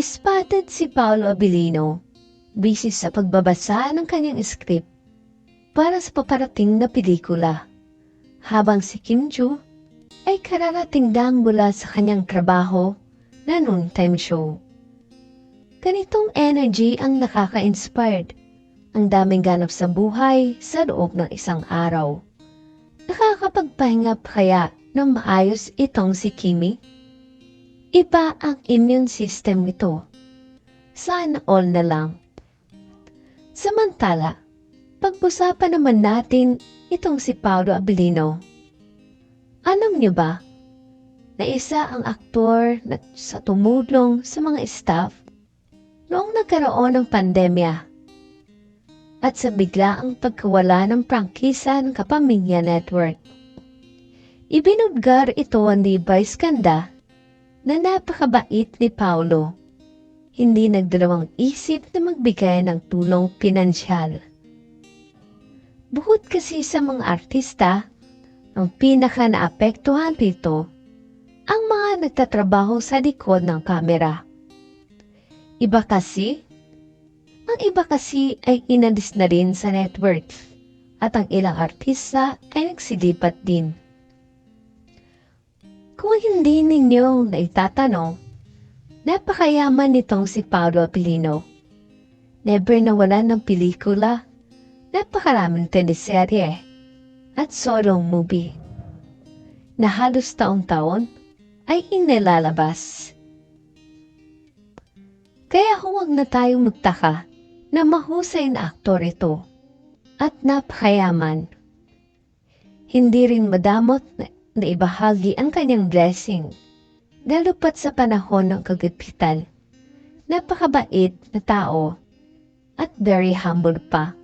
Spotted si Paolo Abilino, busy sa pagbabasa ng kanyang script para sa paparating na pelikula. Habang si Kim Joo ay kararating lang mula sa kanyang trabaho na noontime show. Ganitong energy ang nakaka-inspired. Ang daming ganap sa buhay sa loob ng isang araw. Nakakapagpahinga pa kaya ng maayos itong si Kimi? Iba ang immune system nito. Sana all na lang. Samantala, pag-usapan naman natin itong si Paolo Abilino. Alam niyo ba na isa ang aktor na sa tumulong sa mga staff noong nagkaroon ng pandemya at sa biglaang pagkawala ng prangkisa ng Kapamilya Network. Ibinudgar ito ni Vice Ganda na napakabait ni Paulo. Hindi nagdalawang isip na magbigay ng tulong pinansyal. Bukod kasi sa mga artista, ang pinaka naapektuhan dito ang mga nagtatrabaho sa likod ng kamera. Iba kasi, ang iba kasi ay inalis na rin sa network at ang ilang artista ay nagsilipat din. Kung hindi ninyo naitatanong, napakayaman nitong si Paolo Pilino. Never nawalan ng pelikula, napakaraming teleserye at solo movie na halos taong-taon ay inilalabas. Kaya huwag na tayong magtaka na mahusay na aktor ito at napakayaman. Hindi rin madamot na, na ibahagi ang kanyang blessing lalo pat sa panahon ng kagipitan. Napakabait na tao at very humble pa.